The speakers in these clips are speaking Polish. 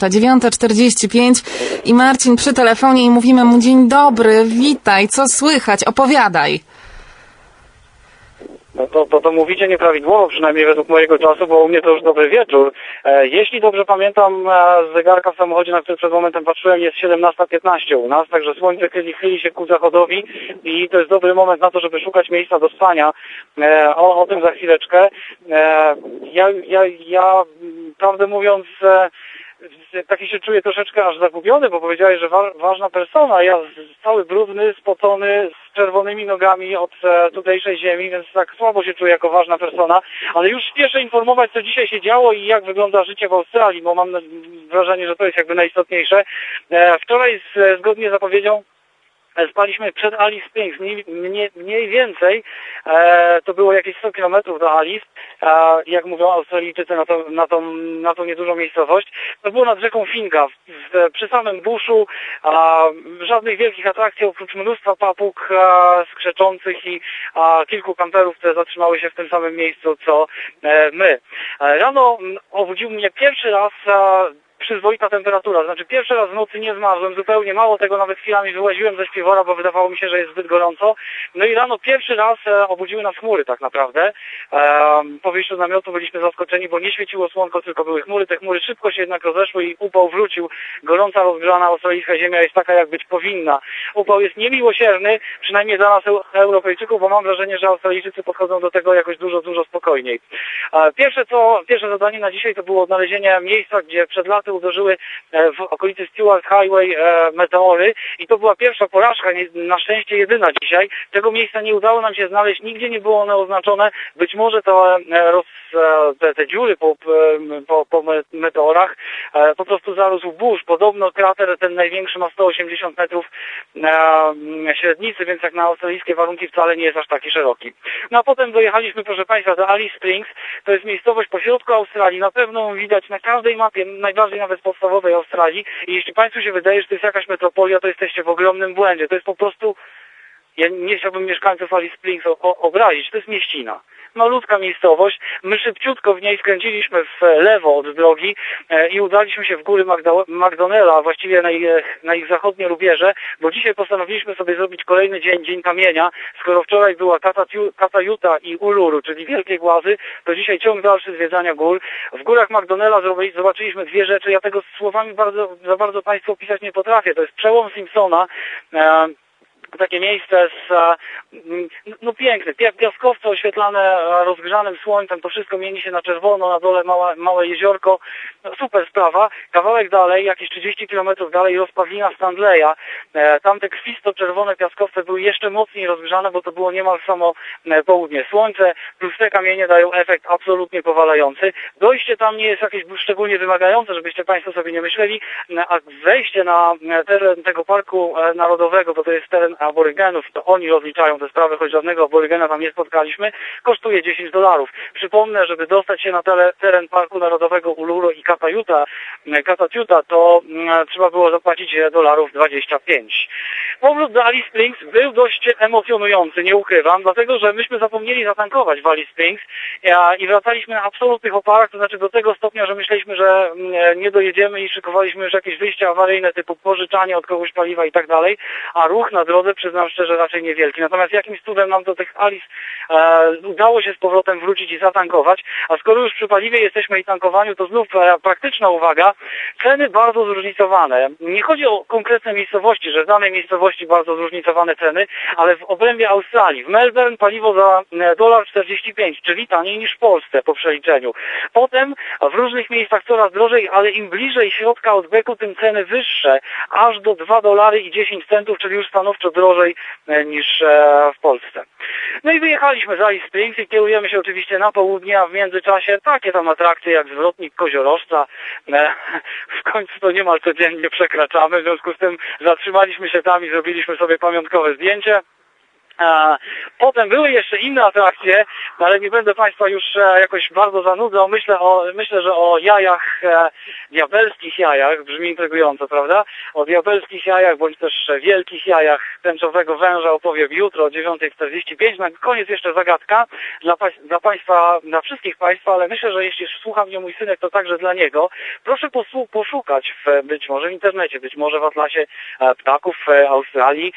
Ta 9.45 i Marcin przy telefonie i mówimy mu dzień dobry, witaj, co słychać, opowiadaj. No to, to, to mówicie nieprawidłowo, przynajmniej według mojego czasu, bo u mnie to już dobry wieczór. E, jeśli dobrze pamiętam, e, zegarka w samochodzie, na który przed momentem patrzyłem, jest 17.15 u nas, także słońce chyli, chyli się ku zachodowi i to jest dobry moment na to, żeby szukać miejsca do spania. E, o, o tym za chwileczkę. E, ja, ja, ja, prawdę mówiąc, e, taki się czuję troszeczkę aż zagubiony, bo powiedziałeś, że wa ważna persona, ja cały brudny, spocony, z czerwonymi nogami od e, tutejszej ziemi, więc tak słabo się czuję jako ważna persona, ale już spieszę informować, co dzisiaj się działo i jak wygląda życie w Australii, bo mam wrażenie, że to jest jakby najistotniejsze. E, wczoraj z, zgodnie z zapowiedzią e, spaliśmy przed Alice Springs, mniej, mniej, więcej, e, to było jakieś 100 kilometrów do Alice, e, jak mówią Australijczycy na, to, na, tą, na tą niedużą miejscowość. To było nad rzeką Finga, w, w, przy samym buszu, a, żadnych wielkich atrakcji, oprócz mnóstwa papug a, skrzeczących i a, kilku kamperów, które zatrzymały się w tym samym miejscu, co e, my. E, rano m, obudził mnie pierwszy raz a, przyzwoita temperatura. Znaczy pierwszy raz w nocy nie zmarzłem zupełnie, mało tego nawet chwilami wyłaziłem ze śpiwora, bo wydawało mi się, że jest zbyt gorąco. No i rano pierwszy raz e, obudziły nas chmury tak naprawdę. E, po wyjściu z namiotu byliśmy zaskoczeni, bo nie świeciło słonko, tylko były chmury. Te chmury szybko jednak rozeszły i upał wrócił. Gorąca, rozgrzana australijska ziemia jest taka, jak być powinna. Upał jest niemiłosierny, przynajmniej dla nas Eu- Europejczyków, bo mam wrażenie, że Australijczycy podchodzą do tego jakoś dużo, dużo spokojniej. Pierwsze co, pierwsze zadanie na dzisiaj to było odnalezienie miejsca, gdzie przed laty uderzyły e, w okolicy Stewart Highway e, meteory i to była pierwsza porażka, na szczęście jedyna dzisiaj. Tego miejsca nie udało nam się znaleźć, nigdzie nie było one oznaczone. Być może to e, roz, te, te dziury po, po, po me- meteorach e, po prostu zarósł burz. Podobno krater ten największy ma 180 metrów e, średnicy, więc jak na australijskie warunki wcale nie jest aż taki szeroki. No a potem dojechaliśmy, proszę Państwa, do Alice Springs. To jest miejscowość pośrodku Australii. Na pewno widać na każdej mapie, najbardziej nawet podstawowej Australii. I jeśli Państwu się wydaje, że to jest jakaś metropolia, to jesteście w ogromnym błędzie. To jest po prostu ja nie chciałbym mieszkańców Alice Springs obrazić, to jest mieścina. Malutka miejscowość, my szybciutko w niej skręciliśmy w lewo od drogi e, i udaliśmy się w góry McDonella, właściwie na ich, na ich zachodnie rubieże, bo dzisiaj postanowiliśmy sobie zrobić kolejny dzień, dzień kamienia. Skoro wczoraj była Katajuta i Uluru, czyli Wielkie Głazy, to dzisiaj ciąg dalszy zwiedzania gór. W górach McDonella zobaczyliśmy dwie rzeczy, ja tego słowami bardzo, za bardzo Państwu opisać nie potrafię. To jest przełom Simpsona, e, takie miejsce z, e, no piękne, pia- piaskowce oświetlane e, rozgrzanym słońcem, to wszystko mieni się na czerwono, na dole małe, małe jeziorko, no, super sprawa. Kawałek dalej, jakieś 30 km dalej rozpawina Stanleya, e, tam te krwisto-czerwone piaskowce były jeszcze mocniej rozgrzane, bo to było niemal samo południe. Słońce plus te kamienie dają efekt absolutnie powalający. Dojście tam nie jest jakieś szczególnie wymagające, żebyście Państwo sobie nie myśleli, a wejście na teren tego parku narodowego, bo to jest teren aborygenów, to oni rozliczają te sprawy, choć żadnego aborygena tam nie spotkaliśmy, kosztuje 10 dolarów. Przypomnę, żeby dostać się na teren Parku Narodowego Uluru i Katayuta, e, Katatiuta, to mm, trzeba było zapłacić e, dolarów 25. Powrót do Alice Springs był dość emocjonujący, nie ukrywam, dlatego, że myśmy zapomnieli zatankować w Alice Springs i wracaliśmy na absolutnych oparach, to znaczy do tego stopnia, że myśleliśmy, że mm, nie dojedziemy i szykowaliśmy już jakieś wyjścia awaryjne typu pożyczanie od kogoś paliwa i tak dalej, a ruch na drodze, przyznam szczerze, raczej niewielki. Natomiast jakimś cudem nam do tych Alice e, udało się z powrotem wrócić i zatankować, a skoro już przy paliwie jesteśmy i tankowaniu, to znów e, praktyczna uwaga, ceny bardzo zróżnicowane. Nie chodzi o konkretne miejscowości, że w danej miejscowości bardzo zróżnicowane ceny, ale w obrębie Australii. W Melbourne paliwo za e, dolar 45, czyli taniej niż w Polsce po przeliczeniu. Potem w różnych miejscach coraz drożej, ale im bliżej środka odbeku, tym ceny wyższe, aż do 2 dolary i 10 centów, czyli już stanowczo drożej e, niż e, w Polsce. No i wyjechaliśmy z Alice Springs i kierujemy się oczywiście na południe, a w międzyczasie takie tam atrakcje jak zwrotnik Koziorożca. E, w końcu to niemal codziennie przekraczamy, w związku z tym zatrzymaliśmy się tam i zrobiliśmy sobie pamiątkowe zdjęcie. Potem były jeszcze inne atrakcje, no ale nie będę Państwa już e, jakoś bardzo zanudzał. Myślę, o, myślę że o jajach, e, diabelskich jajach, brzmi intrygująco, prawda? O diabelskich jajach, bądź też e, wielkich jajach tęczowego węża opowiem jutro o 9.45. Na koniec jeszcze zagadka dla, dla Państwa, dla wszystkich Państwa, ale myślę, że jeśli słucha mnie mój synek, to także dla niego. Proszę poszukać w, być może w internecie, być może w Atlasie Ptaków Australii,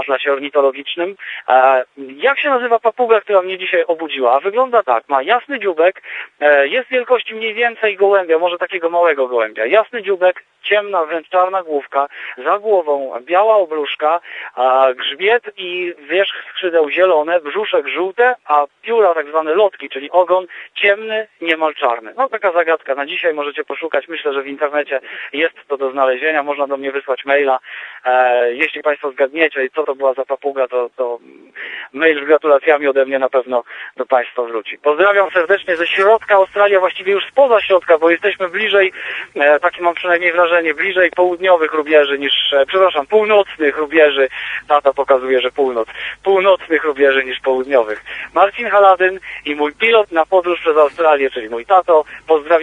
Atlasie Ornitologicznym. E, Jak się nazywa papuga, która mnie dzisiaj obudziła? Wygląda tak, ma jasny dziubek, e, jest wielkości mniej więcej gołębia, może takiego małego gołębia. Jasny dziubek, ciemna, wręcz czarna główka, za głową biała obruszka, grzbiet i wierzch skrzydeł zielone, brzuszek żółte, a pióra tak zwane lotki, czyli ogon ciemny, niemal czarny. No taka zagadka na dzisiaj możecie poszukać. Myślę, że w internecie jest to do znalezienia. Można do mnie wysłać maila. E, jeśli Państwo zgadniecie, co to była za papuga, to, to mail z gratulacjami ode mnie na pewno do Państwa wróci. Pozdrawiam serdecznie ze środka Australii, właściwie już spoza środka, bo jesteśmy bliżej, e, takie mam przynajmniej wrażenie, bliżej południowych rubieży niż, e, przepraszam, północnych rubieży. Tata pokazuje, że północ. Północnych rubieży niż południowych. Marcin Haladyn i mój pilot na podróż przez Australię, czyli mój tato. Pozdrawiam.